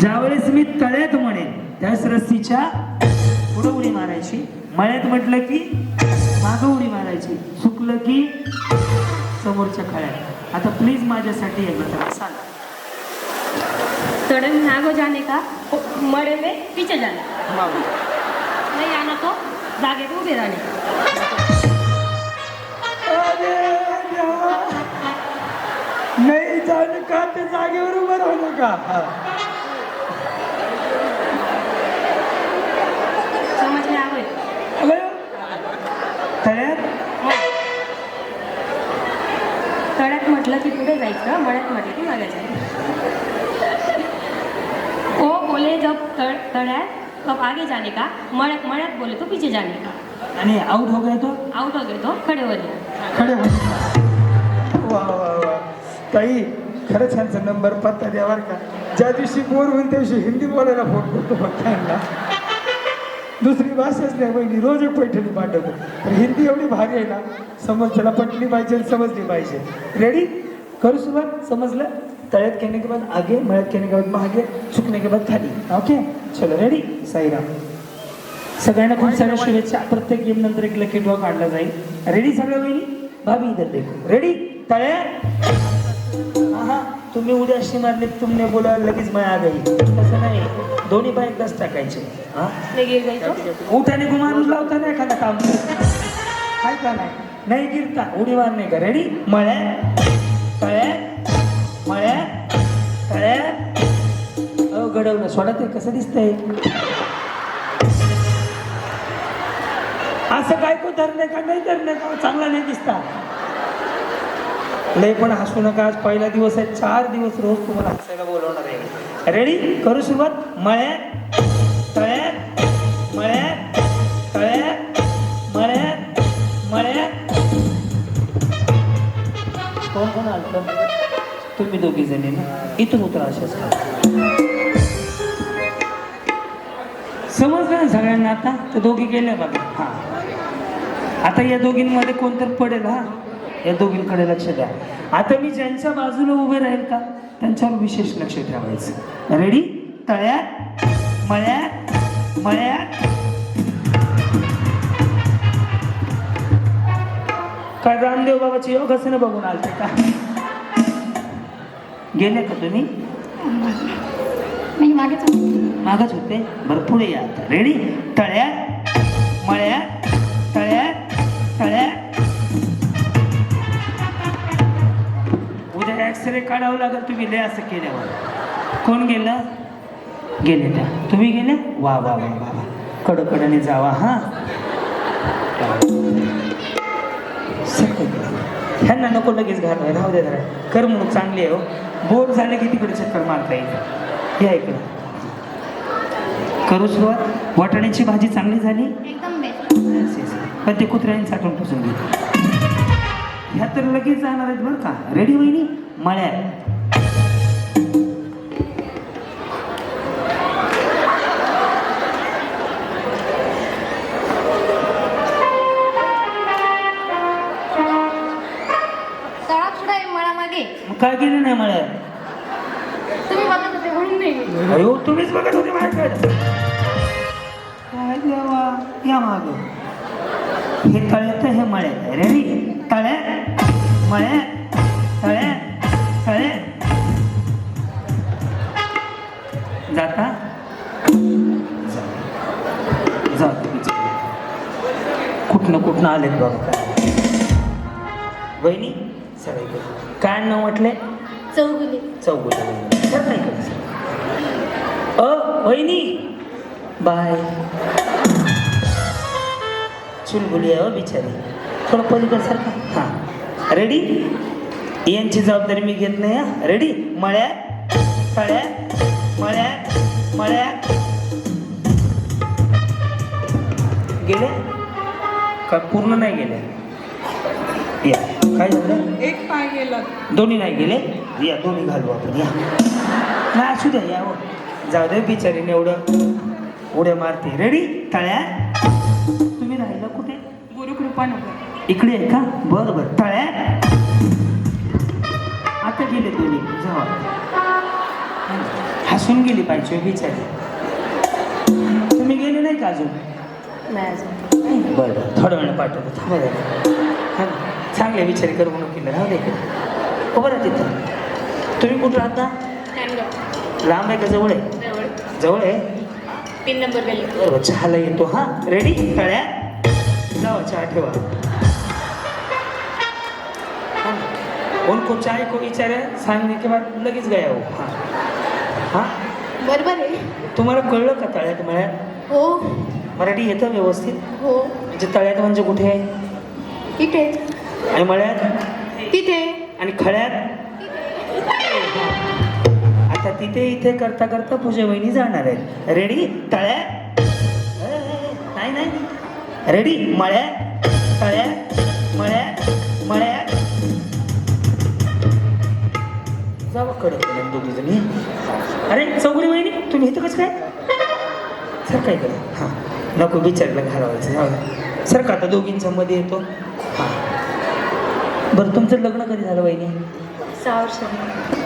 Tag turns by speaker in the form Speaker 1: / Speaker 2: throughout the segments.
Speaker 1: ज्यावेळेस मी तळ्यात म्हणेन त्यावेळेस रस्सीच्या पुढे उडी मारायची. मळ्यात म्हटलं की मागं उडी मारायची. चुकलं की समोरच्या खळ्यात आता प्लीज माझ्यासाठी एकदा त्याला सांगा.
Speaker 2: तड़े में आगो जाने का मड़े में पीछे जाने नहीं आना तो जागे उभे रहने का
Speaker 1: नाही जाणं का? ते जागेवर उभं राहणं का
Speaker 2: समझ में आ गए
Speaker 1: तळ्यात?
Speaker 2: तळ्यात म्हटलं की पुढे जायचं? मळ्यात म्हटलं की मागे जायचं. ओ बोले जब तळ तळ्यात तब आगे जाने का? मळ्यात मळ्यात बोले तो पीछे जाने का?
Speaker 1: आणि आऊट हो गया तो?
Speaker 2: आउट हो गए तो खड़े हो गए
Speaker 1: खडे वा वा ताई खरंच ह्यांचा नंबर पत्ता द्या बरं का. ज्या दिवशी बोर होईल त्या दिवशी हिंदी बोलायला फोन करतो फक्त यांना दुसरी भाषाच नाही बहिणी रोज एक पैठणी पाठवतो. तर हिंदी एवढी भारी आहे ना समजच्याला पटली पाहिजे समजली पाहिजे. रेडी करू सुरुवात? समजलं? तळ्यात केने के बाद आगे मळ्यात केने के बाद मागे चुकने के बाद खाली. ओके चलो रेडी साईराम. सगळ्यांना खूप साऱ्या शुभेच्छा. प्रत्येक गेम नंतर एक लकी ड्रॉ काढला जाईल. रेडी सगळ्या बहिणी भाभी इधर देखो. रेडी तळ्या तुम्ही उद्या अशी मारली तुमने बोला लगेच मैं आ गई तसं नाही. दोन्ही बाय एकदाच टाकायचे. हा? उठाने घुमारून लावता नाही एखादा काम. काय का नाही? नाही गिरता. उडी मार नाही का? रेडी मळ्या तळ्या मळ्या तळ्या अहो घडवलं सोडा ते. कसं दिसतंय? असं काय को धरणे का नाही धरणे? का चांगला नाही दिसता. लय पण हसू नका. आज पहिला दिवस आहे. चार दिवस रोज तुम्हाला हसायला बोलवणार आहे. रेडी करू सुरुवात. मळ्यात तळ्यात मळ्यात तळ्यात मळ्यात मळ्यात कोण कोण आलं? तुम्ही दोघी जणी ना? इथून उतरा अशाच समजलं ना सगळ्यांना आता? तर दोघी गेल्या बघा. हा. आता या दोघींमध्ये कोण तर पडेल हा? या दोघींकडे लक्ष द्या. आता मी ज्यांच्या बाजूला उभे राहील का? त्यांच्यावर विशेष लक्ष ठेवायचं. रेडी तळ्यात मळ्यात मळ्यात काय रामदेव बाबाची योगासनं बघून आलते का? गेले का तुम्ही? मागच होते? बरं पुढे या रेडी तळ्यात मळ्यात काढावं लागेल. तुम्ही लय असं केल्यावर. कोण गेलं? गेले त्या तुम्ही गेले वा वा वा वा वा. कडकडने जावा हा. ह्यांना नको लगेच घालवाय. राहू दे जरा. करमणूक चांगली आहे हो. बोर झाले की तिकडे चक्कर मारता येईल. या इकडे. करू सुरुवात. वाटाण्याची भाजी चांगली झाली. पण ते कुत्र्याने साठवून पुसून घेतली. ह्या तर लगेच जाणार आहेत बरं का. रेडी वहिनी? मळ्यात. काय केलं नाही मळ्यात?
Speaker 2: तुम्ही बघत होते म्हणून नाही.
Speaker 1: अयो तुम्हीच बघत होते माझ्याकडे. काय देवा या माग. हे तळ्यात हे मळ्यात. रेडी? तळ्यात? मळ्यात? तळ्यात? जाता? जा. जा तुम्ही चला. कुठनं कुठनं आलेत बघा. काय वहिनी सगळे काय नाव म्हटलंय
Speaker 2: चौगुली
Speaker 1: करायचं अ वहिनी? बाय. चुलबुली आहे बिचारी. थोडं पलीकड सारखा हां. रेडी यांची जबाबदारी मी घेत नाही हा. रेडी मळ्यात? तळ्यात? मळ्यात मळ्यात गेले का पूर्ण नाही गेले या. काय झालं?
Speaker 3: एक पाय गेला.
Speaker 1: दोन्ही नाही गेले? या दोन्ही घालू आपण या. नाही असू द्या या हो. जाऊ दे बिचारीने एवढं उड्या मारते. रेडी तळ्या? तुम्ही राहिला कुठे?
Speaker 3: गुरुकृपानगर
Speaker 1: इकडे आहे का? बरं बरं. तळ्या? आता गेले दोन्ही. जावा. हसून गेली पाहिजे बिचारी. तुम्ही गेले नाही का अजून?
Speaker 2: नाही
Speaker 1: बरं बरं थोड्या वेळा पाठवतो थांबा. हा ना चांगल्या विचार करू म्हणून केलं राहू दे. उभं राहा तिथं. तुम्ही कुठं राहता? लांब आहे का जवळ आहे? जवळ. आहे?
Speaker 2: तीन नंबर
Speaker 1: बरोबर चहाला येतो हा. रेडी कळ्या जावा चहा ठेवा. हा. उनको चाय को विचारे? सांगने के बाद लगेच गया हो. हा. हा?
Speaker 2: बरोबर आहे.
Speaker 1: तुम्हाला कळलं का तळ्यात मळ्यात?
Speaker 2: हो.
Speaker 1: मराठी येतं व्यवस्थित?
Speaker 2: हो.
Speaker 1: म्हणजे तळ्यात म्हणजे कुठे? आहे
Speaker 2: इथे.
Speaker 1: आणि मळ्यात?
Speaker 2: तिथे.
Speaker 1: आणि खळ्यात? आता तिथे इथे करता करता पूजा वहिनी जाणार आहेत. रेडी तळ्यात? नाही नाही. रेडी मळ्यात? तळ्यात? मळ्यात? मळ्यात? जावा कडक दोघी जणी अरे चौगडी वहिनी तुम्ही इथं कसं काय? सर काय करा? हां नको विचारलं घालवायचं. सर का आता दोघींच्या मध्ये येतो? हां. बरं तुमचं लग्न कधी झालं वहिनी?
Speaker 2: सहा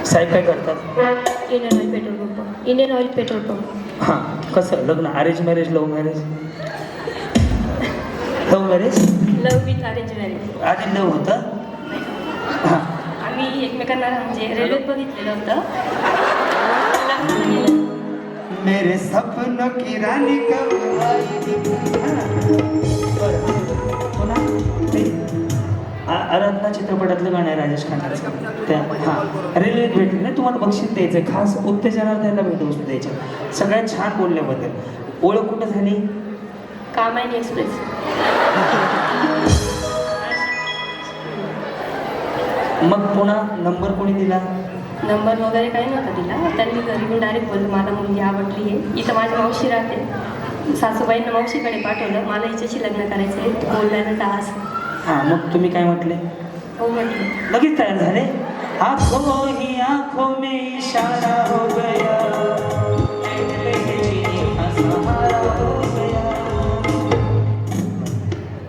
Speaker 1: साहेब काय करतात?
Speaker 2: Indian Oil petrol pump Indian Oil petrol pump
Speaker 1: हां कसं लग्न arrange marriage love marriage love marriage
Speaker 2: love with arrange marriage
Speaker 1: आधी लव्ह होतं? हां.
Speaker 2: आम्ही एकमेकांना म्हणजे रेल्वेत बघितलेलं होतं.
Speaker 4: मेरे सपनों की रानी कब
Speaker 1: आराधना चित्रपटातलं गाणं आहे राजेश खन्नाचं त्या हां. रेल्वेत भेटले. नाही तुम्हाला बक्षीस द्यायचं खास उत्तेजनार्थ त्यांना भेट वस्तू द्यायच्या. सगळ्यात छान बोलल्याबद्दल. ओळख कुठं झाली?
Speaker 2: कामायनी एक्सप्रेस.
Speaker 1: मग पुन्हा नंबर कोणी दिला?
Speaker 2: नंबर वगैरे काही नव्हता दिला. त्यांनी घरी येऊन डायरेक्ट बोललं मला मुलगी आवडली आहे. इथं माझी मावशी राहते. सासूबाईंना मावशीकडे पाठवलं. मला हिच्याशी लग्न करायचं आहे. बोलल्यानं टास
Speaker 1: हां मग तुम्ही काय म्हटले?
Speaker 2: हो म्हटलं.
Speaker 1: लगेच तयार झाले? आंखों ही आंखों में इशारा हो गया।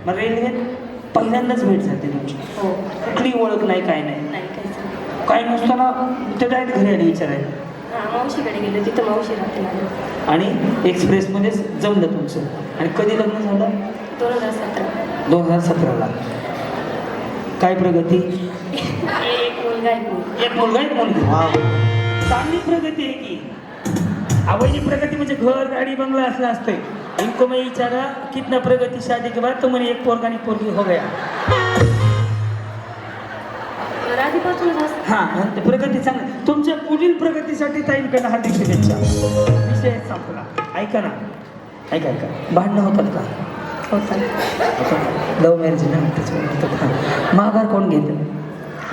Speaker 1: हो रेल्वेत पहिल्यांदाच भेट झाली तुमची.
Speaker 2: हो.
Speaker 1: कुठली ओळख नाही काय नाही. काय नसताना ते डायरेक्ट घरी आले विचारायला.
Speaker 2: हां मावशीकडे गेलो तिथं मावशी राहते माझी
Speaker 1: आणि एक्सप्रेसमध्येच जमलं तुमचं. आणि कधी लग्न झालं?
Speaker 2: दोन हजार सतरा.
Speaker 1: दोन हजार सतराला. काय प्रगती?
Speaker 2: एक मुलगा एक मुलगी.
Speaker 1: एक मुलगा एक मुलगी. चांगली प्रगती आहे की. अवैधी प्रगती म्हणजे घर गाडी बंगला असलं असतंय. इनको मैं विचारा कितना प्रगती शादी के बाद तो म्हणे एक पोरगा आणि पोरगी हो गया.
Speaker 2: आधीपासूनच असतं
Speaker 1: हा आणि ते प्रगती चांगली. तुमच्या पुढील प्रगतीसाठी ताईंकडे हार्दिक शुभेच्छा. विषय संपला. ऐका ना. ऐका ऐका. भांडणं होतात का? लव्ह मॅरेज ना? त्याच्यामुळे होतात हा. माघार कोण घेतं?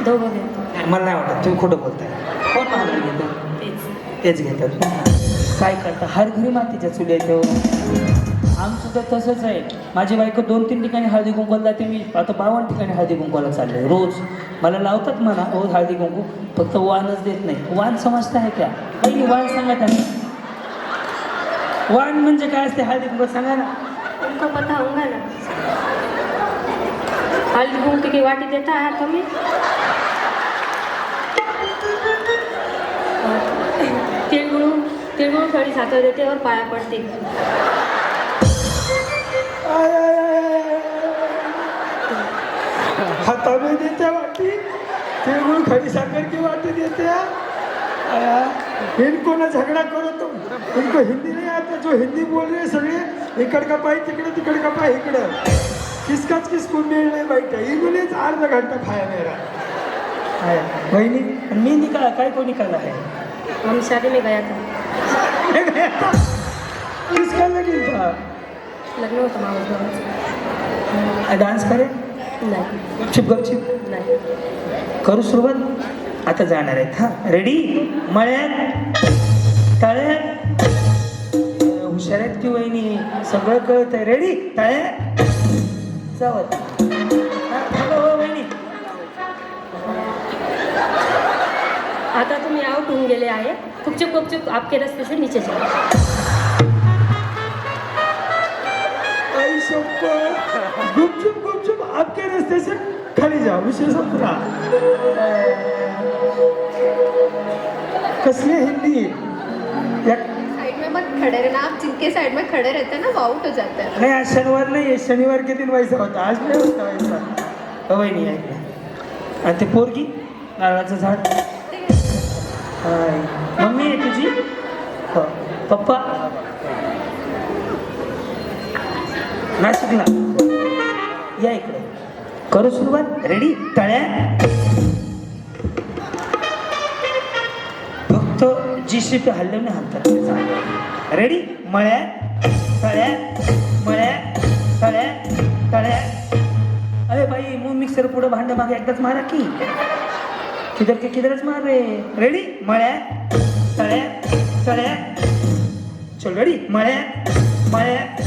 Speaker 2: दोघं घेतो.
Speaker 1: मला नाही वाटत. तुम्ही खोटं बोलताय. कोण माघार घेतं?
Speaker 2: तेच.
Speaker 1: तेच घेतात. काय करता? हर घरी मातीच्या चुली आहेत आमचं तर तसंच आहे. माझी बायको दोन तीन ठिकाणी हळदी कुंकवाला जाते मी आता बावन्न ठिकाणी हळदी कुंकवाला चालले रोज. मला लावतात म्हणा रोज हळदी कुंकू. फक्त वाणच देत नाही. वाण समजता आहे का? पहिली वाण सांगा त्यांना वाण म्हणजे काय असते? हळदी कुंकू सांगा ना.
Speaker 2: उनको पता होगा ना. हल्दी कुंकू की वाटी देता है तुम्ही? तिळगुळ तिळगुळ खडी साखर देते और पाया पडते.
Speaker 4: हातामध्ये देत्या वाटी. तिळगुळ खडी साखर की वाटी देत्या? इनको ना झगड़ा करो तुम? इनको हिंदी नहीं आता. जो हिंदी बोल रहे हैं सगळे इकड का पाय तिकडे तिकड का पाय इकडं. किसकाच किसको मेळ नाही बैठा इंग्लिश अर्धा घंटा खाया मेरा.
Speaker 1: बहिणी मी निकाला काय कोणी निकाला आहे?
Speaker 2: हम शादी में गया था
Speaker 4: किसका लगीन था
Speaker 2: लग्न होतं भावाचं
Speaker 1: डान्स करे?
Speaker 2: नाही.
Speaker 1: गपचिप गपचिप
Speaker 2: नाही.
Speaker 1: करू सुरुवात? आता जाणार आहेत हा. रेडी मळ्यात? तळ्यात? हुशार आहेत की वहिनी? सगळं कळत आहे. रेडी तळ्यात? जावत हा,
Speaker 2: आता तुम्ही आउट होऊन गेले आहे. गुपचुप गुपचुप आपके रस्ते से नीचे जाओ
Speaker 4: आपके रास्ते से खाली जाओ विषय संपला कसली हिंदी
Speaker 5: साइड में मत खड़े रहना आप जिनके साइड में खड़े रहते हैं ना वो आउट हो जाते हैं।
Speaker 1: नाही आज शनिवार नाही आहे शनिवार किती व्हायचा होता आज नाही होता व्हायचा अवय नाही ऐकलं आणि ते पोरगी नारळाचं झाड। हाय. मम्मी आहे तुझी? हो. पप्पा? नाशिकला. या इकडे. करू सुरुवात. रेडी तळ्या. फक्त जी सी पी हल्ल्याने हाणतात रेडी मळ्या. तळ्या. मळ्या. तळ्या. तळ्या. अरे बाई मग मिक्सर पुढं भांडं मागे एकदाच मारा की. किधर के किधरच मार रे. रेडी मळ्या. तळ्या. तळ्या. चल रेडी मळ्या. मळ्या.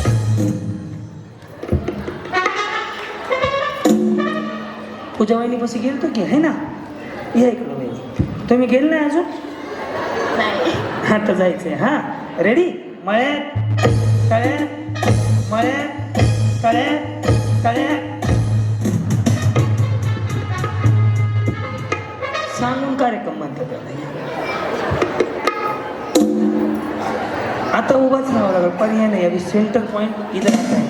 Speaker 1: पूजा वहिनी पशी गेलतो की है ना? या इकडं वहिनी तुम्ही गेल नाही अजून?
Speaker 5: नहीं.
Speaker 1: हा तर जायचंय हा. रेडी मळ्यात तळ्यात मळ्यात तळ्यात तळ्यात सांगून कार्यक्रम म्हणतात त्याला. आता उभाच राहावं लागेल पर्याय नाही अभी सेंटर पॉईंट इथं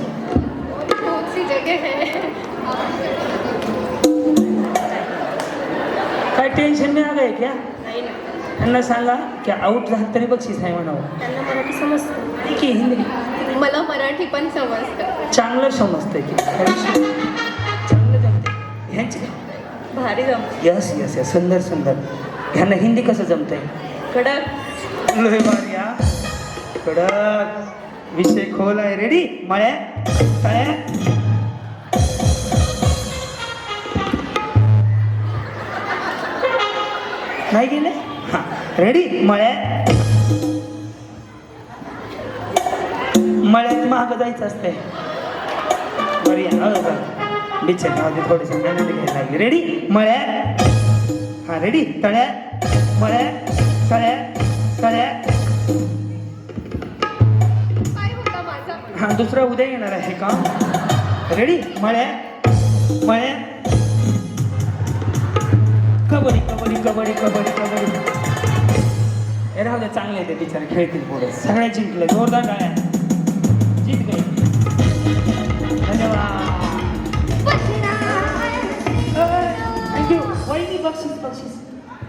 Speaker 1: टेन्शन नाही आलं आहे क्या?
Speaker 2: नाही ना.
Speaker 1: त्यांना सांगा की आऊट झालं तरी बक्षीस आहे म्हणावं.
Speaker 2: त्यांना मराठी समजतं.
Speaker 1: आहे हिंदी.
Speaker 5: मला मराठी पण समजतं.
Speaker 1: चांगलं समजतंय की. चांगलं जमतंय. ह्यांचे
Speaker 3: भारी जम
Speaker 1: यस यस यस सुंदर सुंदर. ह्यांना हिंदी कसं जमतंय?
Speaker 3: कडक.
Speaker 1: लोहे बारिया कडक. विषय खोल आहे. रेडी मळ्या तळ्या नाही गेले? हा रेडी मळ्या मळ्यात महाग जायचं असते बरी बिचार नाव थोडेसे मेहनत घ्यायला लागली. रेडी मळ्या हा रेडी तळ्या मळ्या तळ्या तळ्या हा दुसरा उद्या येणार आहे का? रेडी मळ्या मळ्या कबड्डी कबड्डी कबड्डी कबड्डी कबड्डी. हे राहू दे चांगले ते टीचर खेळतील पुढे. सगळ्या जिंकले. जोरदार काय जीत धन्यवाद. थँक्यू वहिनी बक्षीस बक्षीस.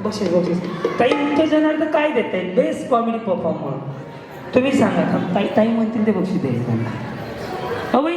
Speaker 1: बक्षीस बक्षीस. ताई तुमच्या जनार्द काय देत आहे बेस्ट कॉमेडी परफॉर्मर तुम्ही सांगा ताई ताई म्हणतील ते बक्षीस द्यायचं त्यांना. अवय